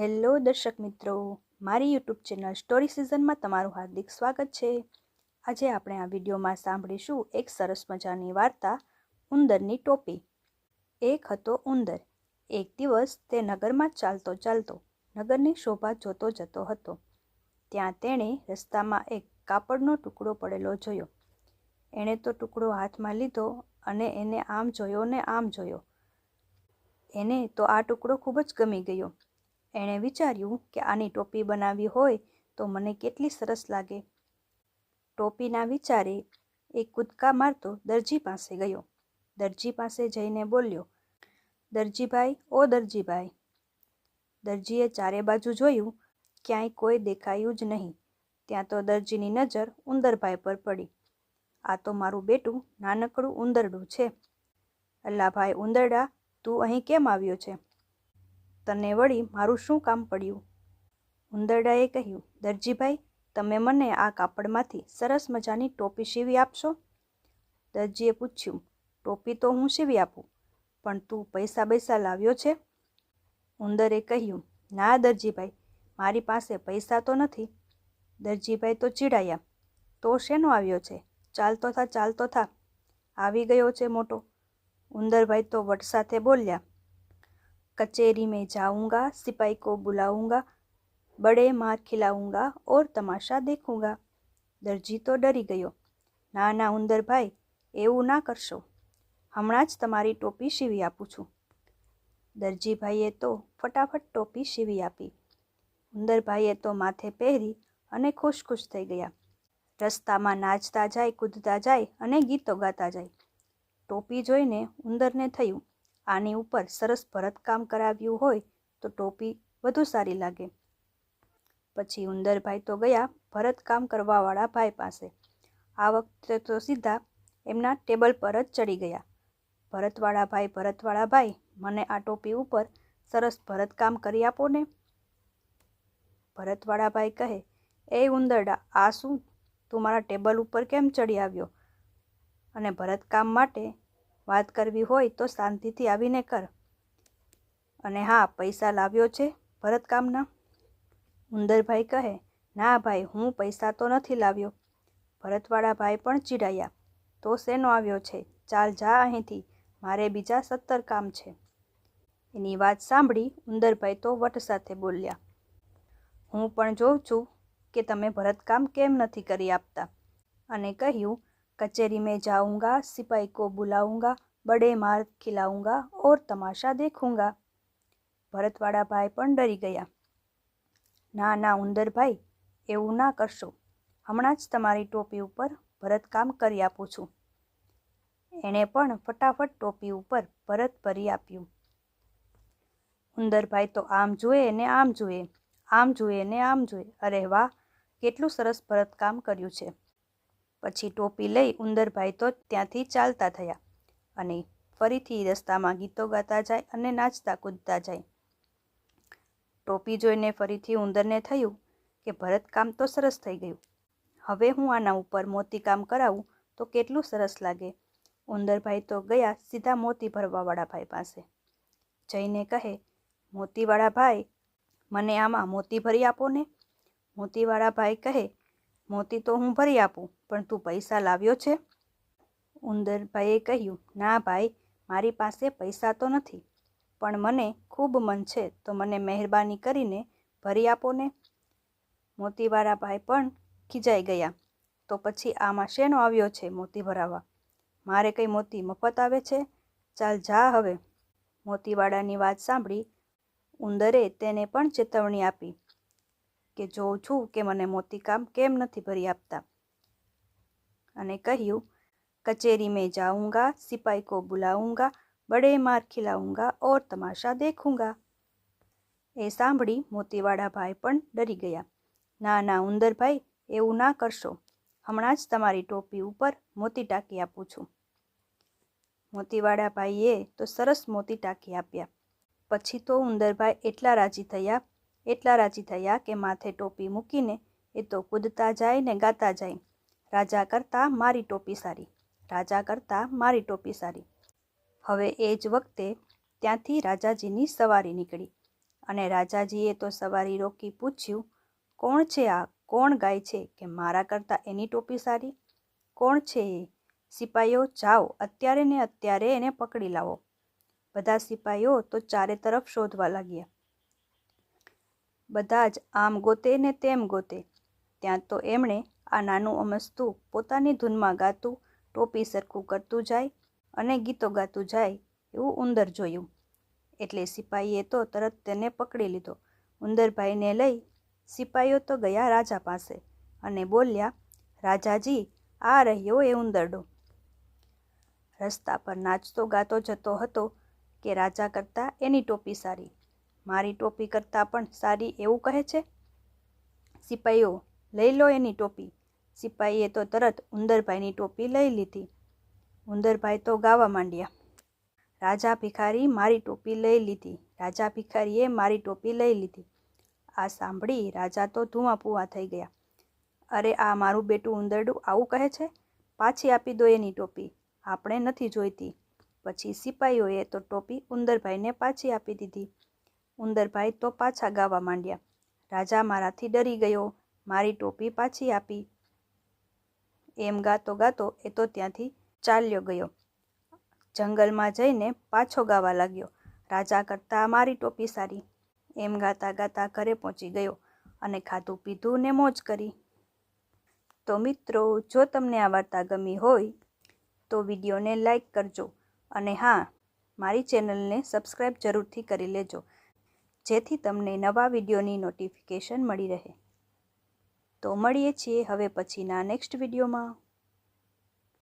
Hello દર્શક મિત્રો, મારી યુટ્યુબ ચેનલ સ્ટોરી સિઝનમાં તમારું હાર્દિક સ્વાગત છે. આજે આપણે આ વિડીયોમાં સાંભળીશું એક સરસ મજાની વાર્તા, ઉંદરની ટોપી. એક હતો ઉંદર. એક દિવસ તે નગરમાં ચાલતો ચાલતો નગરની શોભા જોતો જતો હતો. ત્યાં તેણે રસ્તામાં એક કાપડનો ટુકડો પડેલો જોયો. એણે તો ટુકડો હાથમાં લીધો અને એને આમ જોયો ને આમ જોયો. એને તો આ ટુકડો ખૂબ જ ગમી ગયો. એણે વિચાર્યું કે આની ટોપી બનાવી હોય તો મને કેટલી સરસ લાગે. ટોપીના વિચારે એ કૂદકા મારતો દરજી પાસે ગયો. દરજી પાસે જઈને બોલ્યો, દરજીભાઈ, ઓ દરજીભાઈ. દરજીએ ચારે બાજુ જોયું, ક્યાંય કોઈ દેખાયું જ નહીં. ત્યાં તો દરજીની નજર ઉંદરભાઈ પર પડી. આ તો મારું બેટું નાનકડું ઉંદરડું છે. અલ્લાભાઈ ઉંદરડા, તું અહીં કેમ આવ્યો છે? તને વળી મારું શું કામ પડ્યું? ઉંદરડાએ કહ્યું, દરજીભાઈ, તમે મને આ કાપડમાંથી સરસ મજાની ટોપી સીવી આપશો? દરજીએ પૂછ્યું, ટોપી તો હું સીવી આપું, પણ તું પૈસા બૈસા લાવ્યો છે? ઉંદરે કહ્યું, ના દરજીભાઈ, મારી પાસે પૈસા તો નથી. દરજીભાઈ તો ચીડાયા, તો શેનો આવ્યો છે? ચાલતો થા ચાલતો થા. આવી ગયો છે મોટો. ઉંદરભાઈ તો વટ સાથે બોલ્યા कचहरी में जाऊंगा, सिपाही को बुलाऊंगा, बड़े मार खिलाऊंगा और તમાશા દેખુંગા દરજી તો ડરી ગયો ના ના ઉંદરભાઈ એવું ના કરશો હમણાં જ તમારી ટોપી સીવી આપું છું દરજીભાઈએ તો ફટાફટ ટોપી સીવી આપી ઉંદરભાઈએ તો માથે પહેરી અને ખુશ ખુશ થઈ ગયા રસ્તામાં નાચતા જાય કૂદતા જાય અને ગીતો ગાતા જાય ટોપી જોઈને ઉંદરને થયું આની ઉપર સરસ ભરતકામ કરાવ્યું હોય તો ટોપી વધુ સારી લાગે. પછી ઉંદરભાઈ તો ગયા ભરતકામ કરવાવાળા ભાઈ પાસે. આ વખતે તો સીધા એમના ટેબલ પર જ ચડી ગયા. ભરતવાળા ભાઈ ભરતવાળા ભાઈ, મને આ ટોપી ઉપર સરસ ભરતકામ કરી આપો ને. ભરતવાળા ભાઈ કહે, એ ઉંદરડા, આ શું? તું મારા ટેબલ ઉપર કેમ ચડી આવ્યો? અને ભરતકામ માટે વાત કરવી હોય તો શાંતિથી આવીને કર. અને હા, પૈસા લાવ્યો છે ભરતકામના? ઉંદરભાઈ કહે, ના ભાઈ, હું પૈસા તો નથી લાવ્યો. ભરતવાળા ભાઈ પણ ચીડાયા. તો શેનો આવ્યો છે? ચાલ જા અહીંથી. મારે બીજા સત્તર કામ છે. એની વાત સાંભળી ઉંદરભાઈ તો વટ સાથે બોલ્યા, હું પણ જોઉં છું કે તમે ભરતકામ કેમ નથી કરી આપતા? અને કહ્યું कचेरी में जाऊंगा सिपाही को बुलाऊंगा बड़े मार खिलाऊंगा और तमाशा देखूंगा ભરતવાળા ભાઈ પણ ડરી ગયા ના ના ઉંદરભાઈ એવું ના કરશો હમણાં જ તમારી ટોપી ઉપર ભરતકામ કરી આપું છું એણે પણ ફટાફટ ટોપી ઉપર ભરત ભરી આપ્યું ઉંદરભાઈ તો આમ જુએ ને આમ જુએ આમ જુએ ને આમ જુએ અરે વાહ કેટલું સરસ ભરતકામ કર્યું છે પછી ટોપી લઈ ઉંદરભાઈ તો ત્યાંથી ચાલતા થયા અને ફરીથી રસ્તામાં ગીતો ગાતા જાય અને નાચતા કૂદતા જાય. ટોપી જોઈને ફરીથી ઉંદરને થયું કે ભરતકામ તો સરસ થઈ ગયું. હવે હું આના ઉપર મોતીકામ કરાવું તો કેટલું સરસ લાગે. ઉંદરભાઈ તો ગયા સીધા મોતી ભરવાવાળા ભાઈ પાસે. જઈને કહે, મોતીવાળા ભાઈ, મને આમાં મોતી ભરી આપો ને. મોતીવાળા ભાઈ કહે, મોતી તો હું ભરી આપું. પણ તું પૈસા લાવ્યો છે? ઉંદરભાઈએ કહ્યું, ના ભાઈ, મારી પાસે પૈસા તો નથી, પણ મને ખૂબ મન છે, તો મને મહેરબાની કરીને ભરી આપો ને. મોતીવાળા ભાઈ પણ ખીજાઈ ગયા. તો પછી આમાં શેનો આવ્યો છે મોતી ભરાવા મારે કંઈ મોતી મફત આવે છે? ચાલ જા હવે. મોતીવાળાની વાત સાંભળી ઉંદરે તેને પણ ચેતવણી આપી કે જોઉં છું કે મને મોતીકામ કેમ નથી ભરી આપતા? અને કહ્યું, કચેરી મેં જાઉંગા, સિપાઈ કો बुलाऊंगा બડે માર ખિલાઉંગા ઓર તમાશા દેખુંગા. એ સાંભળી મોતીવાળા ભાઈ પણ ડરી ગયા. ના ના, ઉંદરભાઈ, એવું ના કરશો. હમણાં જ તમારી ટોપી ઉપર મોતી ટાંકી આપું છું. મોતીવાળાભાઈએ તો સરસ મોતી ટાંકી આપ્યા. પછી તો ઉંદરભાઈ એટલા રાજી થયા, એટલા રાજી થયા કે માથે ટોપી મૂકીને એ તો કૂદતા જાય ને ગાતા જાય. રાજા કરતાં મારી ટોપી સારી, રાજા કરતાં મારી ટોપી સારી. હવે એ જ વખતે ત્યાંથી રાજાજીની સવારી નીકળી અને રાજાજીએ તો સવારી રોકી પૂછ્યું, કોણ છે આ? કોણ ગાય છે કે મારા કરતાં એની ટોપી સારી? કોણ છે એ? સિપાઈઓ, જાઓ, અત્યારે ને અત્યારે એને પકડી લાવો. બધા સિપાઈઓ તો ચારે તરફ શોધવા લાગ્યા. બધા જ આમ ગોતે ને તેમ ગોતે. ત્યાં તો એમણે આ નાનું અમસ્તું પોતાની ધૂનમાં ગાતું, ટોપી સરખું કરતું જાય અને ગીતો ગાતું જાય એવું ઉંદર જોયું. એટલે સિપાહીએ તો તરત તેને પકડી લીધો. ઉંદરભાઈને લઈ સિપાહીઓ તો ગયા રાજા પાસે અને બોલ્યા, રાજાજી, આ રહ્યો એ ઉંદરડો. રસ્તા પર નાચતો ગાતો જતો હતો કે રાજા કરતાં એની ટોપી સારી. મારી ટોપી કરતાં પણ સારી એવું કહે છે? સિપાહીઓ, લઈ લો એની ટોપી. સિપાહીએ તો તરત ઉંદરભાઈની ટોપી લઈ લીધી. ઉંદરભાઈ તો ગાવા માંડ્યા. રાજા ભિખારી મારી ટોપી લઈ લીધી. રાજા ભિખારીએ મારી ટોપી લઈ લીધી. આ સાંભળી રાજા તો ધુઆપુઆ થઈ ગયા. અરે આ મારું બેટું ઉંદરડું આવું કહે છે? પાછી આપી દો એની ટોપી. આપણે નથી જોઈતી. પછી સિપાહીઓએ તો ટોપી ઉંદરભાઈને પાછી આપી દીધી. ઉંદરભાઈ તો પાછા ગાવા માંડ્યા. રાજા મારાથી ડરી ગયો. મારી ટોપી પાછી આપી. એમ ગાતો ગાતો એ તો ત્યાંથી ચાલ્યો ગયો. જંગલમાં જઈને પાછો ગાવા લાગ્યો. રાજા કરતાં મારી ટોપી સારી. એમ ગાતા ગાતા ઘરે પહોંચી ગયો અને ખાધું પીધું ને મોજ કરી. તો મિત્રો, જો તમને આ વાર્તા ગમી હોય તો વિડીયોને લાઈક કરજો અને હા, મારી ચેનલને સબસ્ક્રાઈબ જરૂરથી કરી લેજો, જેથી તમને નવા વિડીયોની નોટિફિકેશન મળી રહે. તો મળીએ છીએ હવે પછીના નેક્સ્ટ વિડીયોમાં